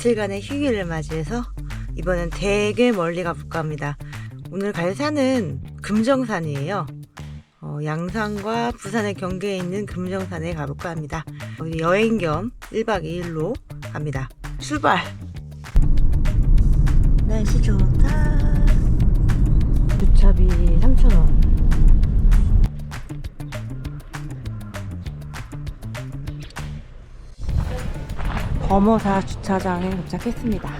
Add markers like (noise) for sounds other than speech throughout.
이틀간의 휴일을 맞이해서 이번엔 되게 멀리 가볼까 합니다. 오늘 갈 산은 금정산이에요. 어, 양산과 부산의 경계에 있는 금정산에 가볼까 합니다. 우리 여행 겸 1박 2일로 갑니다. 출발! 날씨 좋다. 주차비 3,000원. 범어사 주차장에 도착했습니다.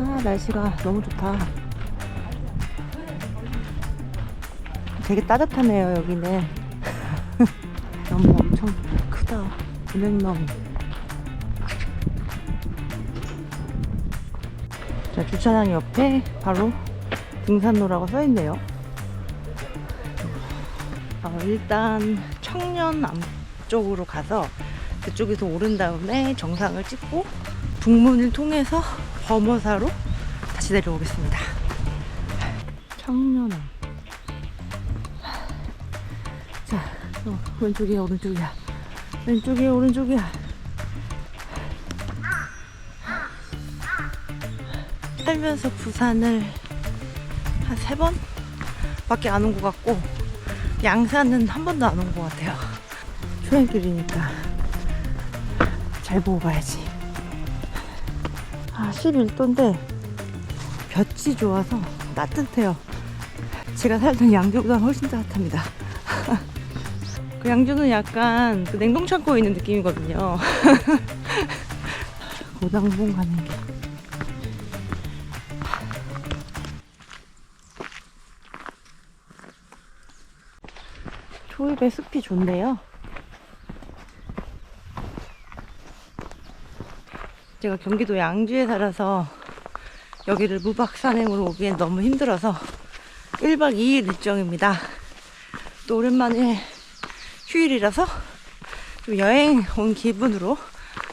아, 날씨가 너무 좋다. 되게 따뜻하네요, 여기는. (laughs) 너무 엄청 크다. 은행나무. 자, 주차장 옆에 바로 등산로라고 써있네요. 어, 일단 청년 남쪽으로 가서 그쪽에서 오른 다음에 정상을 찍고 북문을 통해서 범어사로 다시 내려오겠습니다. 청년암. 자, 어, 왼쪽이야, 오른쪽이야. 왼쪽이야, 오른쪽이야. 살면서 부산을 한 세 번? 밖에 안 온 것 같고, 양산은 한 번도 안 온 것 같아요. 초행길이니까. 잘 보고 가야지. 아, 11도인데 볕이 좋아서 따뜻해요. 제가 살던 양주보다 훨씬 따뜻합니다. (laughs) 그 양주는 약간 그 냉동 창고에 있는 느낌이거든요. (laughs) 고당봉 가는 길. 초입의 숲이 좋네요. 제가 경기도 양주에 살아서 여기를 무박 산행으로 오기엔 너무 힘들어서 1박 2일 일정입니다. 또 오랜만에 휴일이라서 좀 여행 온 기분으로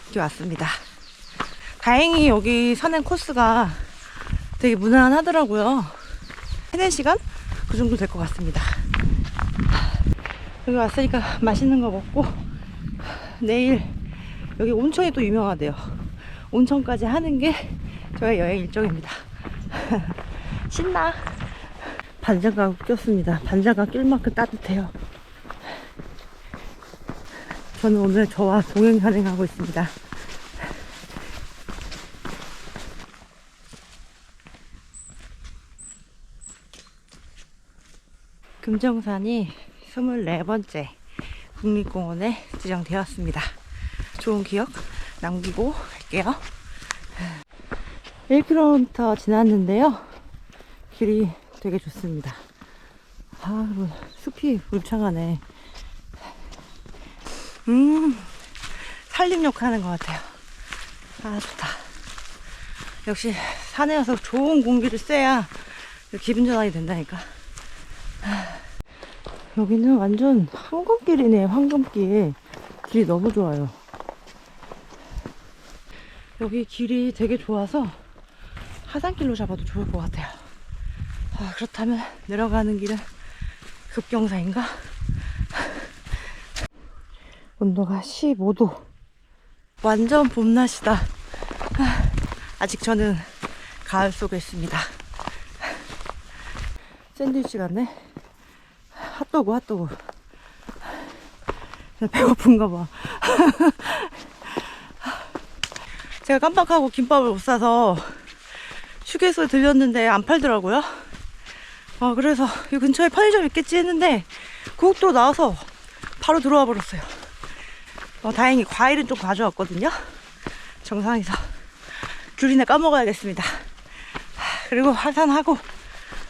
이렇게 왔습니다. 다행히 여기 산행 코스가 되게 무난하더라고요. 3, 4시간? 그 정도 될 것 같습니다. 여기 왔으니까 맛있는 거 먹고 내일 여기 온천이 또 유명하대요. 온천까지 하는 게 (laughs) 저의 여행 일정입니다. (laughs) 신나. 반장갑 꼈습니다. 반장갑 낄 만큼 따뜻해요. 저는 오늘 저와 동행 산행하고 있습니다. 금정산이 24번째 국립공원에 지정되었습니다. 좋은 기억 남기고 갈게요. 1km 지났는데요. 길이 되게 좋습니다. 아, 뭐, 숲이 울창하네. 음, 산림욕 하는 것 같아요. 아, 좋다. 역시 산에 와서 좋은 공기를 쐬야 기분 전환이 된다니까. 여기는 완전 황금길이네, 황금길. 길이 너무 좋아요. 여기 길이 되게 좋아서 하산길로 잡아도 좋을 것 같아요. 아, 그렇다면 내려가는 길은 급경사인가? 온도가 15도. 완전 봄날씨다. 아, 아직 저는 가을 속에 있습니다. 샌드위치 같네. 핫도그, 핫도그. 배고픈가 봐. 제가 깜빡하고 김밥을 못 사서 휴게소에 들렸는데 안 팔더라고요. 아, 그래서 이 근처에 편의점 있겠지 했는데 고속도로 나와서 바로 들어와 버렸어요. 어, 다행히 과일은 좀 가져왔거든요. 정상에서 귤이나 까먹어야겠습니다. 하, 그리고 하산하고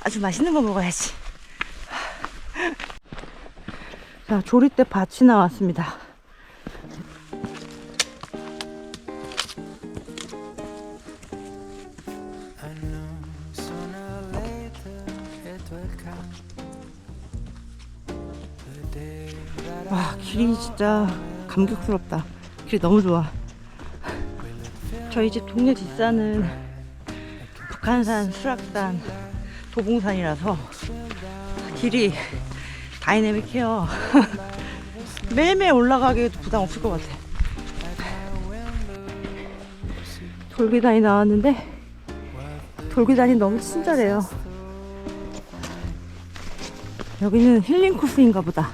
아주 맛있는 거 먹어야지. 자, 조리대 밭이 나왔습니다. 진짜 감격스럽다. 길이 너무 좋아. 저희 집 동네 뒷산은 북한산, 수락산, 도봉산이라서 길이 다이내믹해요. (laughs) 매일매일 올라가기에도 부담 없을 것 같아. 돌계단이 나왔는데 돌계단이 너무 친절해요. 여기는 힐링 코스인가 보다.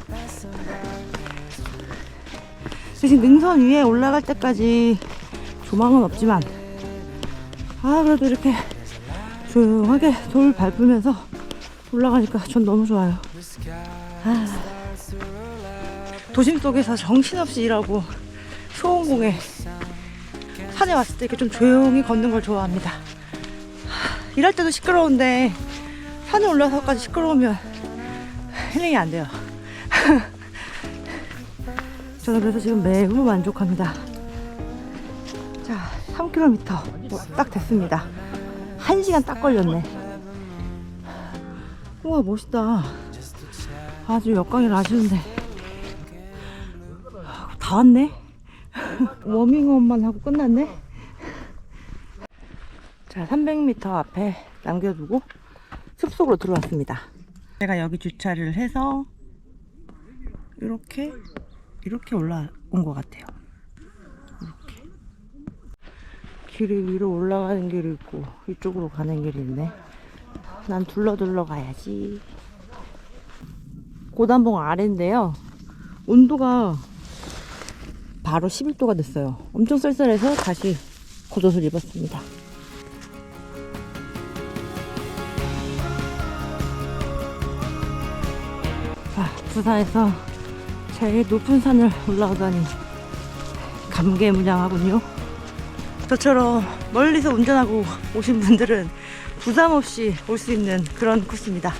대신 능선 위에 올라갈 때까지 조망은 없지만 아 그래도 이렇게 조용하게 돌 밟으면서 올라가니까 전 너무 좋아요. 아, 도심 속에서 정신없이 일하고 소음공에 산에 왔을 때 이렇게 좀 조용히 걷는 걸 좋아합니다. 하, 일할 때도 시끄러운데 산에 올라서까지 시끄러우면 힐링이 안 돼요. (laughs) 저는 그래서 지금 매우 만족합니다. 자, 3km 뭐 딱 됐습니다. 1시간 딱 걸렸네. 우와, 멋있다. 아주 역광이 아쉬운데. 다 왔네? (laughs) 워밍업만 하고 끝났네? 자, 300m 앞에 남겨두고 숲속으로 들어왔습니다. 제가 여기 주차를 해서 이렇게 이렇게 올라온 것 같아요. 이렇게 길이 위로 올라가는 길이 있고 이쪽으로 가는 길이 있네. 난 둘러 둘러 가야지. 고단봉 아래인데요. 온도가 바로 11도가 됐어요. 엄청 쌀쌀해서 다시 겉옷을 입었습니다. 아, 부산에서 제일 높은 산을 올라오다니 감개무량하군요. 저처럼 멀리서 운전하고 오신 분들은 부담 없이 올 수 있는 그런 코스입니다.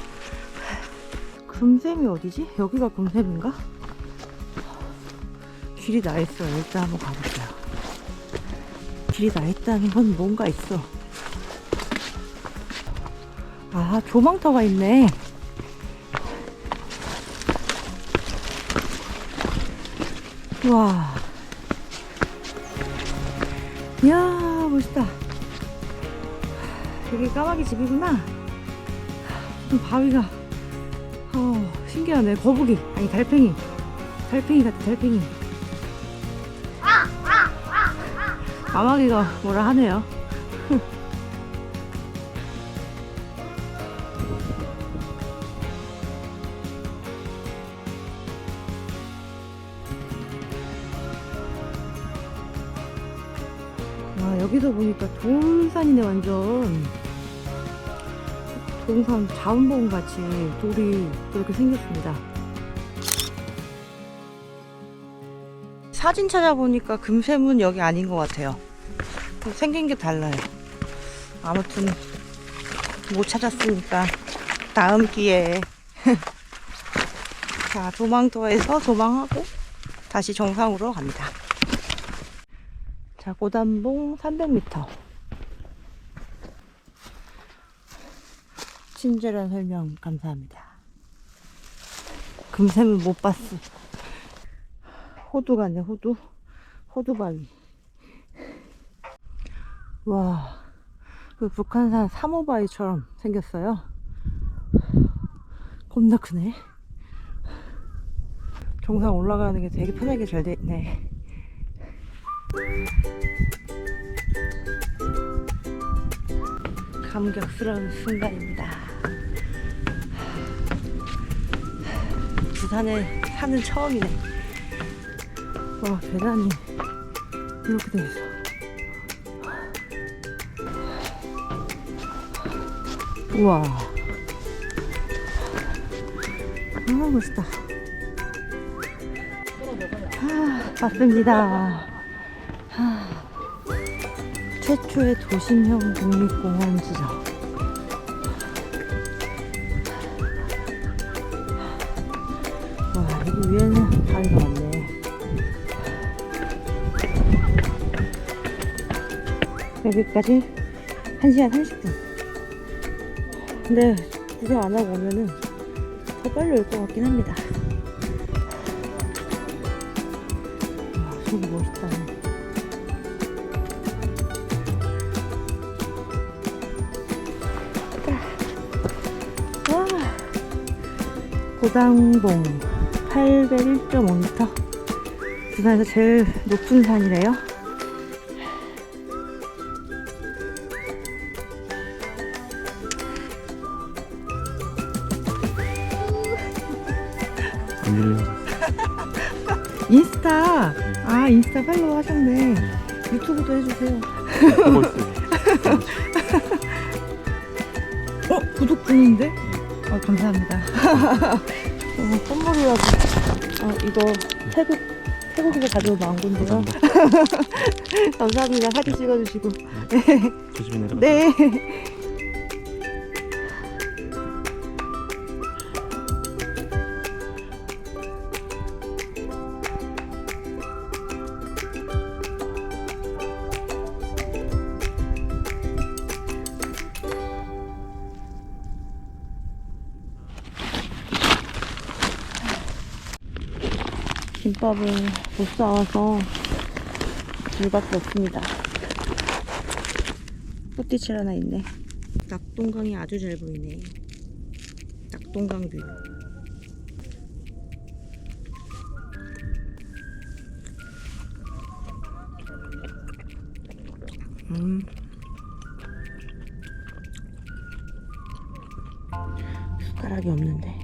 금샘이 어디지? 여기가 금샘인가? 길이 나 있어요. 일단 한번 가볼게요. 길이 나 있다는 건 뭔가 있어. 아, 조망터가 있네. 와. 이야, 멋있다. 여기 까마귀 집이구나. 바위가. 어, 신기하네. 거북이. 아니, 달팽이. 달팽이 같아, 달팽이. 까마귀가 뭐라 하네요. 완전. 동산 자운봉 같이 돌이 그렇게 생겼습니다. 사진 찾아보니까 금샘은 여기 아닌 것 같아요. 생긴 게 달라요. 아무튼 못 찾았으니까 다음 기회에 (laughs) 자 도망터에서 도망하고 다시 정상으로 갑니다. 자 고단봉 300m 친절한 설명 감사합니다. 금샘은 못 봤어. 호두 같네 호두 호두바위 와, 그 북한산 사모바위처럼 생겼어요. 겁나 크네. 정상 올라가는 게 되게 편하게 잘 돼 있네. 감격스러운 순간입니다. 부산에 사는 처음이네. 와, 계단이 이렇게 돼 있어. 우와. 아, 멋있다. 아, 왔습니다. 아, 최초의 도심형 국립공원 지정. 위에는 바위가 많네. 여기까지 1시간 30분. 근데 구경 안 하고 오면은 더 빨리 올 것 같긴 합니다. 와, 저기 멋있다. 와, 고당봉 801.5m 부산에서 제일 높은 산이래요. 인스타. 아 인스타 팔로우 하셨네. 유튜브도 해주세요. 보고 있어요. (laughs) 어 구독 중인데? 어 감사합니다 어, 선물이라고 어 이거 태국 태국에서 가져온 망고인데요. (laughs) 감사합니다. 사진 찍어주시고. (laughs) 조심히 내려가. 네 김밥을 못 사와서 물밖에 없습니다. 꽃빛이 하나 있네. 낙동강이 아주 잘 보이네. 낙동강 뷰. 음. 숟가락이 없는데.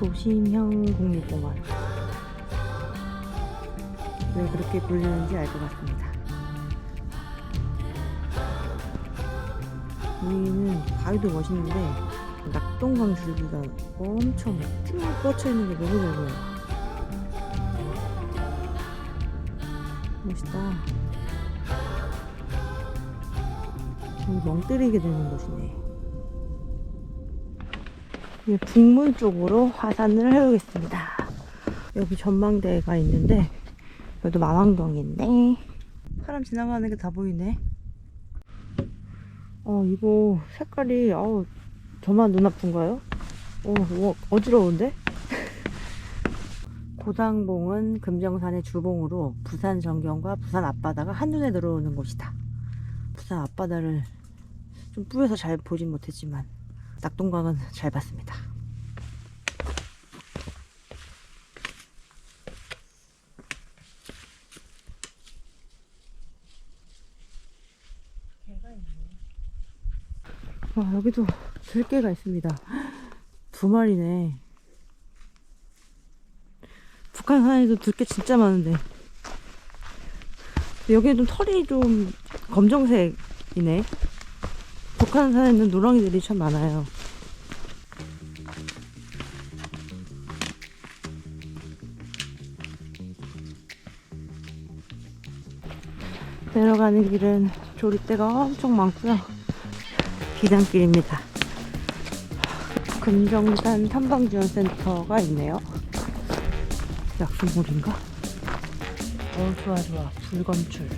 도심형 국립공원. 왜 그렇게 불리는지 알 것 같습니다. 여기는 바위도 멋있는데 낙동강 줄기가 엄청 쭉 뻗쳐 있는 게 너무 잘 보여요. 멋있다. 멍 때리게 되는 곳이네. 이제 북문 쪽으로 화산을 해오겠습니다. 여기 전망대가 있는데 여기도 마왕동이 있네. 사람 지나가는 게 다 보이네. 어 이거 색깔이 어우 저만 눈 아픈가요? 어 어, 어지러운데? (laughs) 고당봉은 금정산의 주봉으로 부산 전경과 부산 앞바다가 한눈에 들어오는 곳이다. 부산 앞바다를 좀 뿌여서 잘 보진 못했지만 낙동강은 잘 봤습니다. 와, 여기도 들개가 있습니다. 두 마리네. 북한 산에도 들개 진짜 많은데. 여기는 좀 털이 좀 검정색이네. 북한산에는 노랑이들이 참 많아요. 내려가는 길은 조리대가 엄청 많고요. 비단길입니다. 금정산 탐방지원센터가 있네요. 약수물인가? 어, 좋아, 좋아. 불검출.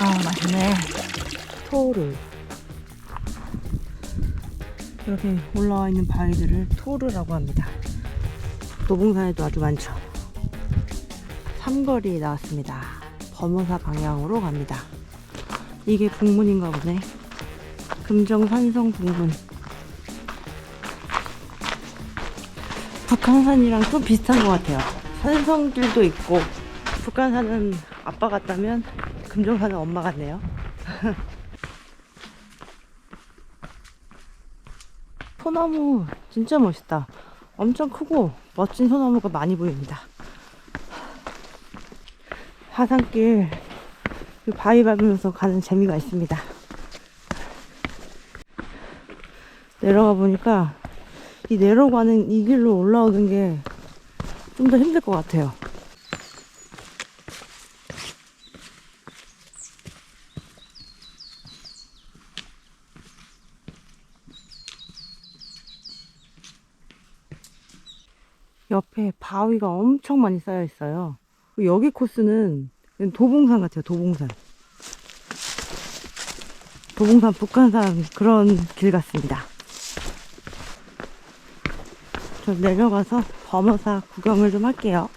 아, 맛있네. 토르. 이렇게 올라와 있는 바위들을 토르라고 합니다. 도봉산에도 아주 많죠. 삼거리에 나왔습니다. 범어사 방향으로 갑니다. 이게 북문인가 보네. 금정 산성 북문. 북한산이랑 좀 비슷한 것 같아요. 산성길도 있고, 북한산은 아빠 같다면 금정산은 엄마 같네요. (laughs) 소나무 진짜 멋있다. 엄청 크고 멋진 소나무가 많이 보입니다. 화산길 그 바위 밟으면서 가는 재미가 있습니다. 내려가 보니까 이 내려가는 이 길로 올라오는 게 좀 더 힘들 것 같아요. 옆에 바위가 엄청 많이 쌓여 있어요. 여기 코스는 도봉산 같아요, 도봉산. 도봉산 북한산 그런 길 같습니다. 저 내려가서 범어사 구경을 좀 할게요.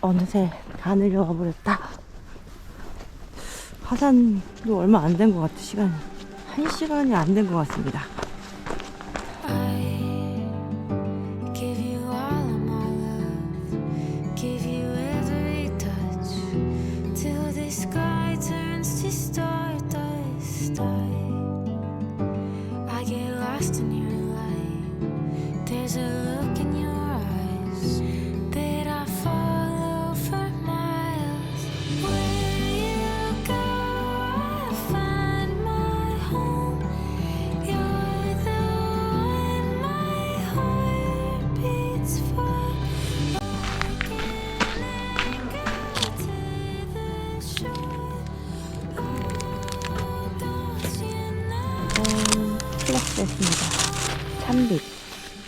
어느새 다 내려와 버렸다. 하산도 얼마 안 된 것 같아, 시간이. 한 시간이 안 된 것 같습니다.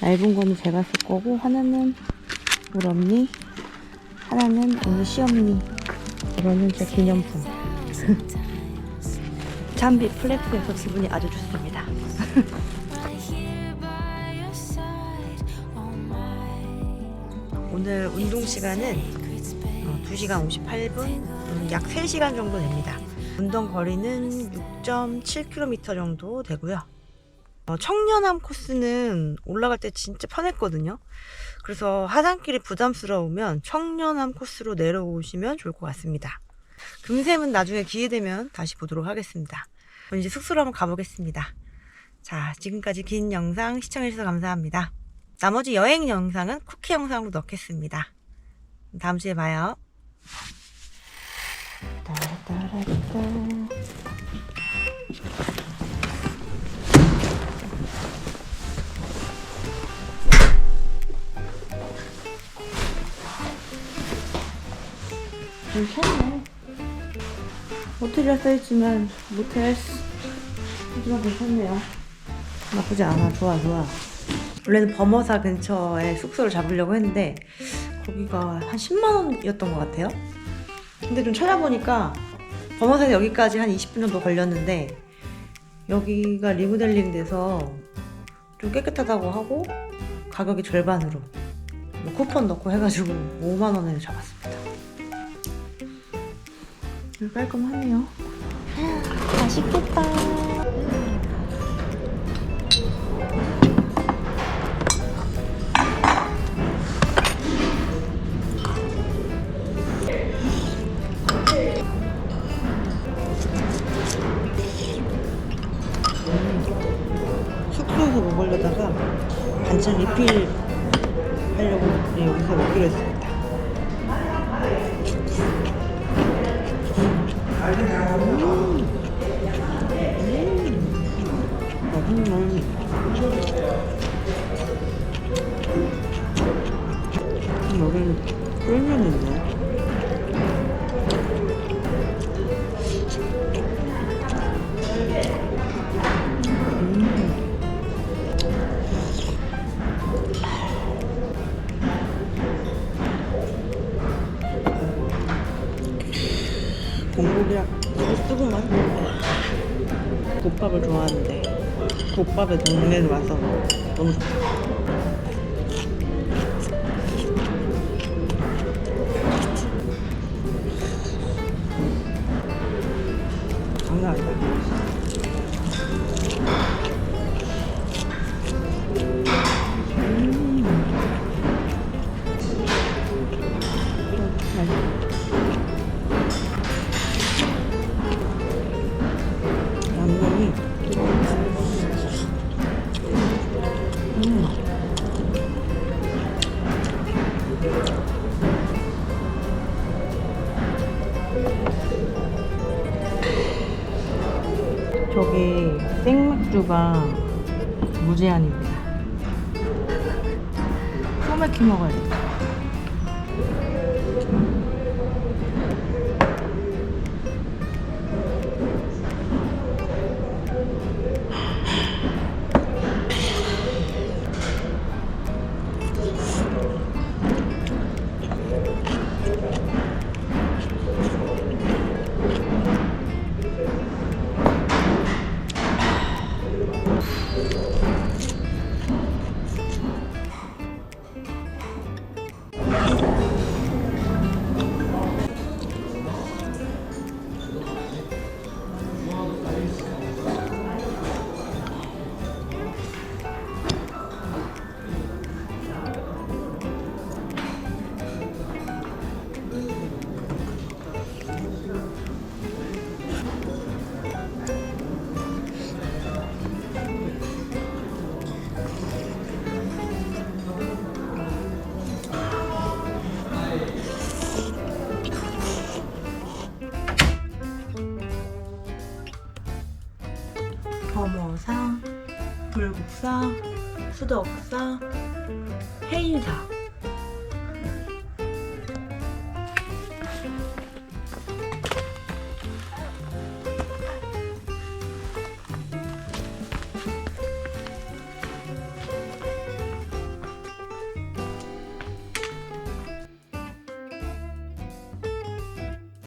얇은 거는 제가 쓸 거고, 하나는 물 없니, 하나는 오늘 시험니. 이거는 제 기념품. (laughs) 참빛 플렉스에서 기분이 아주 좋습니다. (laughs) 오늘 운동 시간은 secrets, babe. 어, 2시간 58분, 음, 약 3시간 정도 됩니다. 운동 거리는 6.7km 정도 되고요. 어, 청년함 코스는 올라갈 때 진짜 편했거든요. 그래서 하산길이 부담스러우면 청년함 코스로 내려오시면 좋을 것 같습니다. 금샘은 나중에 기회 되면 다시 보도록 하겠습니다. 이제 숙소로 한번 가보겠습니다. 자, 지금까지 긴 영상 시청해주셔서 감사합니다. 나머지 여행 영상은 쿠키 영상으로 넣겠습니다. 다음 주에 봐요. 따라따라따. 괜찮네. 모텔이라 써있지만 모텔 하지만 괜찮네요. 나쁘지 않아. 좋아 좋아. 원래는 범어사 근처에 숙소를 잡으려고 했는데 거기가 한 10만 원이었던 것 같아요. 근데 좀 찾아보니까 범어사에서 여기까지 한 20분 정도 걸렸는데 여기가 리모델링 돼서 좀 깨끗하다고 하고 가격이 절반으로 뭐 쿠폰 넣고 해가지고 5만 원에 잡았습니다. 깔끔하네요. 맛있겠다. 있네. 공복이랑 쓰고만 국밥을 좋아하는데. 국밥에 동네에 와서 너무 좋다 생맥주가 무제한입니다. 소맥해 먹어야겠 불국사, 수덕사, 해인사